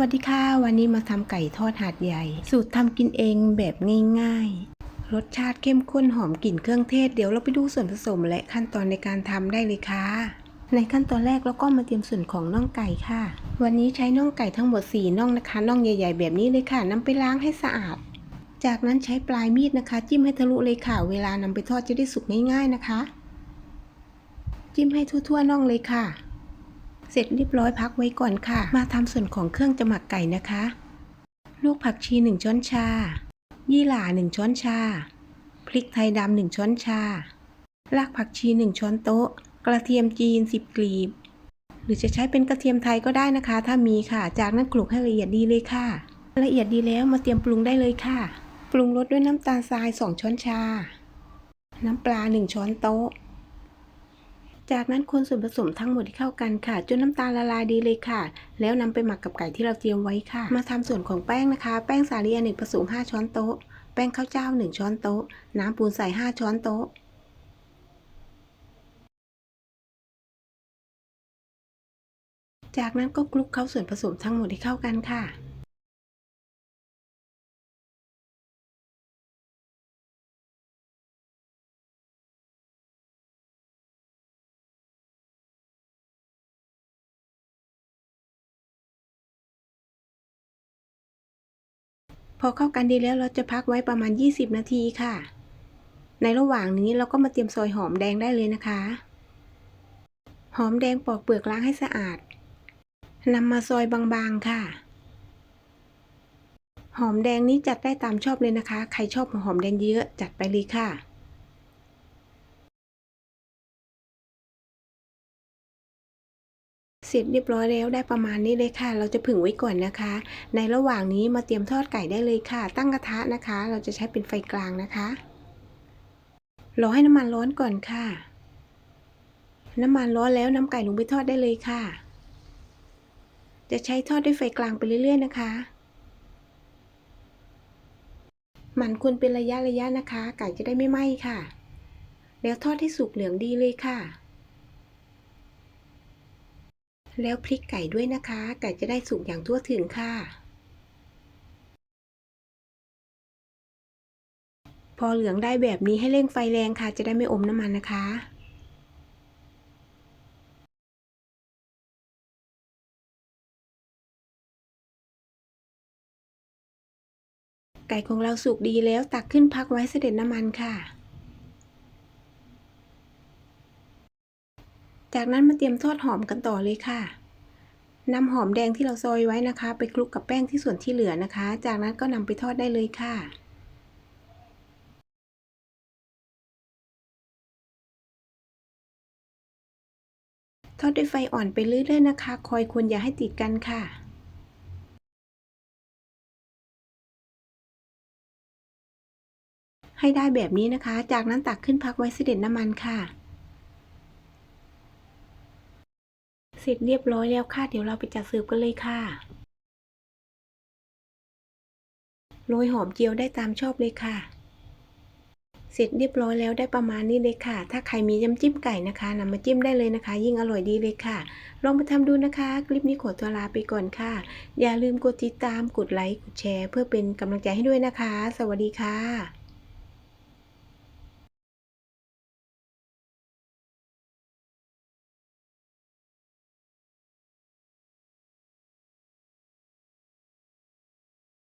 วัสดีค่ะ วันนี้มาทำไก่ทอดหาดใหญ่ สูตรทำกินเองแบบง่ายๆ รสชาติเข้มข้นหอมกลิ่นเครื่องเทศ เดี๋ยวเราไปดูส่วนผสมและขั้นตอนในการทำได้เลยค่ะ ในขั้นตอนแรกเราก็มาเตรียมส่วนของน่องไก่ค่ะ วันนี้ใช้น่องไก่ทั้งหมด 4น่องนะคะน่องใหญ่ ๆ แบบนี้เลยค่ะนำไปล้างให้สะอาด จากนั้นใช้ปลายมีดนะคะ จิ้มให้ทะลุเลยค่ะ เวลานำไปทอดจะได้สุกง่าย ๆนะคะ จิ้มให้ทั่วๆน่องเลยค่ะ เสร็จเรียบร้อยพักไว้ก่อนค่ะ มาทำส่วนของเครื่องจะหมักไก่นะคะ ลูกผักชี 1 ช้อนชา ยี่หร่า 1 ช้อนชา พริกไทยดำ 1 ช้อนชา รากผักชี 1 ช้อนโต๊ะ กระเทียมจีน 10 กลีบ หรือจะใช้เป็นกระเทียมไทยก็ได้นะคะ ถ้ามีค่ะ จากนั้นคลุกให้ละเอียดดีเลยค่ะ ละเอียดดีแล้วมาเตรียมปรุงได้เลยค่ะ ปรุงรสด้วยน้ำตาลทราย 2 ช้อนชา น้ำปลา 1 ช้อนโต๊ะ จากนั้นคนส่วนผสมทั้งหมดที่เข้ากันค่ะ จนน้ำตาลละลายดีเลยค่ะ แล้วนำไปหมักกับไก่ที่เราเตรียมไว้ค่ะ มาทำส่วนของแป้งนะคะ แป้งสาลีอเนกประสงค์5ช้อนโต๊ะ แป้งข้าวเจ้า 1 ช้อนโต๊ะ น้ำปูนใส่ 5 ช้อนโต๊ะจากนั้นก็คลุกเข้าส่วนผสมทั้งหมดให้เข้ากันค่ะ พอเข้ากันดีแล้วเราจะพักไว้ประมาณ 20 นาทีค่ะ ในระหว่างนี้เราก็มาเตรียมซอยหอมแดงได้เลยนะคะ หอมแดงปอกเปลือกล้างให้สะอาดนำมาซอยบางๆค่ะ หอมแดงนี้จัดได้ตามชอบเลยนะคะ ใครชอบหอมแดงเยอะจัดไปเลยค่ะ เสร็จเรียบร้อยแล้วได้ประมาณนี้เลยค่ะ เราจะผึ่งไว้ก่อนนะคะ ในระหว่างนี้มาเตรียมทอดไก่ได้เลยค่ะ ตั้งกระทะนะคะ เราจะใช้เป็นไฟกลางนะคะรอให้น้ำมันร้อนก่อนค่ะ น้ำมันร้อนแล้วนำไก่ลงไปทอดได้เลยค่ะ จะใช้ทอดด้วยไฟกลางไปเรื่อยๆนะคะหมั่นควรเป็นระยะระยะนะคะ ไก่จะได้ไม่ไหม้ค่ะ แล้วทอดให้สุกเหลืองดีเลยค่ะ แล้วพลิกไก่ด้วยนะคะ ไก่จะได้สุกอย่างทั่วถึงค่ะ พอเหลืองได้แบบนี้ให้เร่งไฟแรงค่ะ จะได้ไม่อมน้ำมันนะคะไก่ของเราสุกดีแล้วตักขึ้นพักไว้เสด็จน้ำมันค่ะ จากนั้นมาเตรียมทอดหอมกันต่อเลยค่ะนำหอมแดงที่เราซอยไว้นะคะ ไปคลุกกับแป้งที่ส่วนที่เหลือนะคะ จากนั้นก็นำไปทอดได้เลยค่ะทอดด้วยไฟอ่อนไปเรื่อยๆนะคะ คอยคนอย่าให้ติดกันค่ะ ให้ได้แบบนี้นะคะ จากนั้นตักขึ้นพักไว้เสด็จน้ำมันค่ะ เสร็จเรียบร้อยแล้วค่ะ เดี๋ยวเราไปจัดเสิร์ฟกันเลยค่ะ โรยหอมเจียวได้ตามชอบเลยค่ะ เสร็จเรียบร้อยแล้วได้ประมาณนี้เลยค่ะ ถ้าใครมีน้ำจิ้มไก่นะคะนำมาจิ้มได้เลยนะคะ ยิ่งอร่อยดีเลยค่ะ ลองไปทำดูนะคะ คลิปนี้ขอตัวลาไปก่อนค่ะ อย่าลืมกดติดตาม กดไลค์ กดแชร์ เพื่อเป็นกำลังใจให้ด้วยนะคะ สวัสดีค่ะ